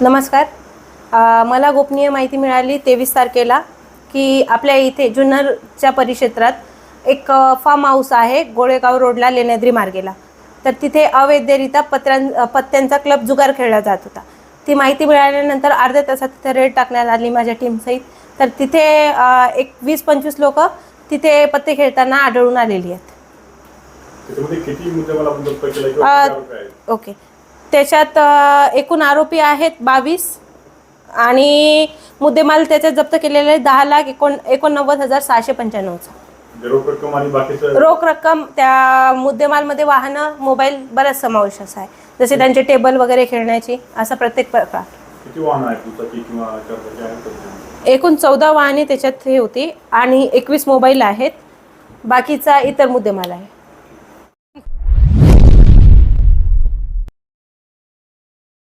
नमस्कार. मला गोपनीय माहिती मिळाली तेवीस तारखेला की आपल्या इथे जुन्नरच्या परिक्षेत्रात एक फार्म हाऊस आहे गोळेगाव रोडला लेण्याद्री मार्गेला. तर तिथे अवैधरित्या पत्र्यां पत्त्यांचा क्लब जुगार खेळला जात होता. ती माहिती मिळाल्यानंतर अर्ध्या तासात तिथे रेड टाकण्यात आली माझ्या टीमसहित तर तिथे एक वीस पंचवीस लोक तिथे पत्ते खेळताना आढळून आलेली आहेत? ओके. त्याच्यात एकूण आरोपी आहेत बावीस. आणि मुद्देमाल त्याच्यात जप्त केलेले आहे दहा लाख एकोण एकोणनव्वद हजार सहाशे पंच्याण्णवचा म्हणजे रोख रक्कम आणि बाकीचं? रोख रक्कम त्या मुद्देमालमध्ये वाहनं मोबाईल बराच समावेश असा आहे. जसे त्यांचे टेबल वगैरे खेळण्याची असा प्रत्येक प्रकार. किती वाहनं आहेत दुचाकी किंवा चारचाकी आहेत का? एकूण चौदा वाहने त्याच्यात हे होती आणि एकवीस मोबाईल आहेत. बाकीचा इतर मुद्देमाल आहे.